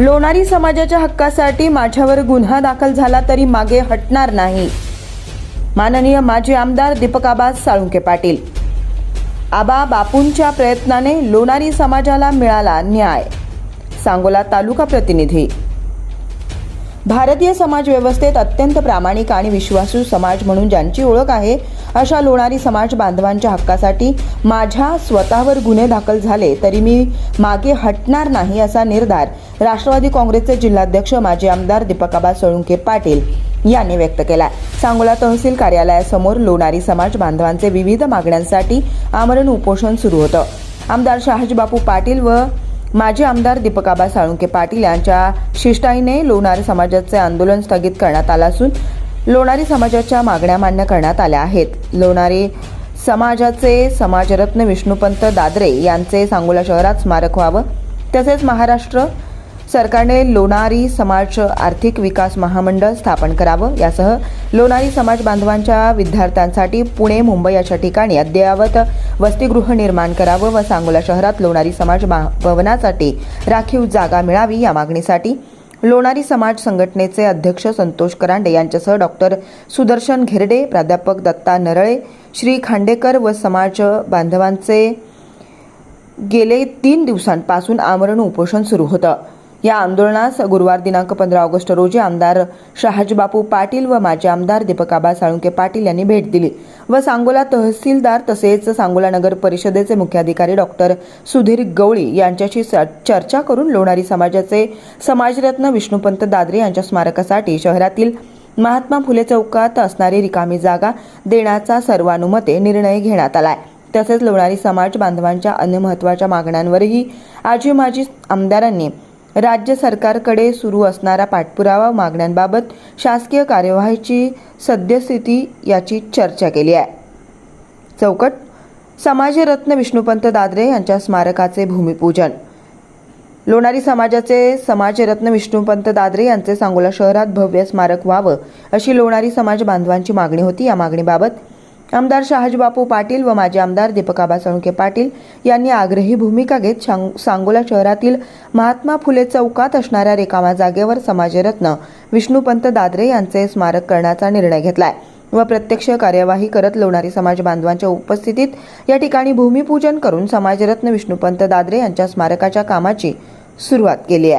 लोणारी समाजाच्या हक्कासाठी माझ्यावर गुन्हा दाखल झाला तरी मागे हटणार नाही. माननीय माजी आमदार दीपक आबा साळुंके पाटील. आबा बापूंच्या प्रयत्नाने लोणारी समाजाला मिळाला न्याय. सांगोला तालुका प्रतिनिधी भारतीय समाज व्यवस्थेत अत्यंत प्रामाणिक आणि विश्वासू समाज म्हणून ज्यांची ओळख आहे अशा लोणारी समाज बांधवांच्या हक्कासाठी माझ्या स्वतःवर गुन्हे दाखल झाले तरी मी मागे हटणार नाही असा निर्धार राष्ट्रवादी काँग्रेसचे जिल्हाध्यक्ष माजी आमदार दीपकाबा सळुंके पाटील यांनी व्यक्त केला. सांगोला तहसील कार्यालयासमोर लोणारी समाज बांधवांचे विविध मागण्यांसाठी आमरण उपोषण सुरू होतं. आमदार शहाजीबापू पाटील व माजी आमदार दीपकाबा साळुंके पाटील यांच्या शिष्टाईने लोणारी समाजाचे आंदोलन स्थगित करण्यात आलं असून लोणारी समाजाच्या मागण्या मान्य करण्यात आल्या आहेत. लोणारी समाजाचे समाजरत्न विष्णुपंत दादरे यांचे सांगोला शहरात स्मारक व्हावं तसेच महाराष्ट्र सरकारने लोणारी समाज आर्थिक विकास महामंडळ स्थापन करावं. यासह लोणारी समाज बांधवांच्या विद्यार्थ्यांसाठी पुणे मुंबई अशा ठिकाणी अद्ययावत वसतिगृह निर्माण करावं व सांगोला शहरात लोणारी समाज भवनासाठी राखीव जागा मिळावी या मागणीसाठी लोणारी समाज संघटनेचे अध्यक्ष संतोष करांडे यांच्यासह डॉक्टर सुदर्शन घेरडे प्राध्यापक दत्ता नरळे श्री खांडेकर व समाज बांधवांचे गेले तीन दिवसांपासून आमरण उपोषण सुरू होतं. या आंदोलनास गुरुवार दिनांक पंधरा ऑगस्ट रोजी आमदार शहाजीबापू पाटील व माजी आमदार दीपकाबा साळुंके पाटील यांनी भेट दिली व सांगोला तहसीलदार तसेच सांगोला नगर परिषदेचे मुख्याधिकारी डॉक्टर सुधीर गवळी यांच्याशी स- चर्चा करून लोणारी समाजाचे समाजरत्न विष्णुपंत दादरे यांच्या स्मारकासाठी शहरातील महात्मा फुले चौकात असणारी रिकामी जागा देण्याचा सर्वानुमते निर्णय घेण्यात आलाय. तसेच लोणारी समाज बांधवांच्या अन्य महत्त्वाच्या मागण्यांवरही आजी माजी आमदारांनी राज्य सरकारकडे सुरू असणारा पाठपुरावा मागण्यांबाबत शासकीय कार्यवाहीची सद्यस्थिती याची चर्चा केली आहे. चौकट समाजरत्न विष्णुपंत दादरे यांच्या स्मारकाचे भूमिपूजन. लोणारी समाजाचे समाजरत्न विष्णुपंत दादरे यांचे सांगोला शहरात भव्य स्मारक व्हावं अशी लोणारी समाज बांधवांची मागणी होती. या मागणीबाबत आमदार शहाजीबापू पाटील व माजी आमदार दीपकाबा सळुंके पाटील यांनी आग्रही भूमिका घेत सांगोला शहरातील महात्मा फुले चौकात असणाऱ्या रिकाम्या जागेवर समाजरत्न विष्णुपंत दादरे यांचे स्मारक करण्याचा निर्णय घेतलाय व प्रत्यक्ष कार्यवाही करत लोणारी समाज बांधवांच्या उपस्थितीत या ठिकाणी भूमिपूजन करून समाजरत्न विष्णुपंत दादरे यांच्या स्मारकाच्या कामाची सुरुवात केली आहे.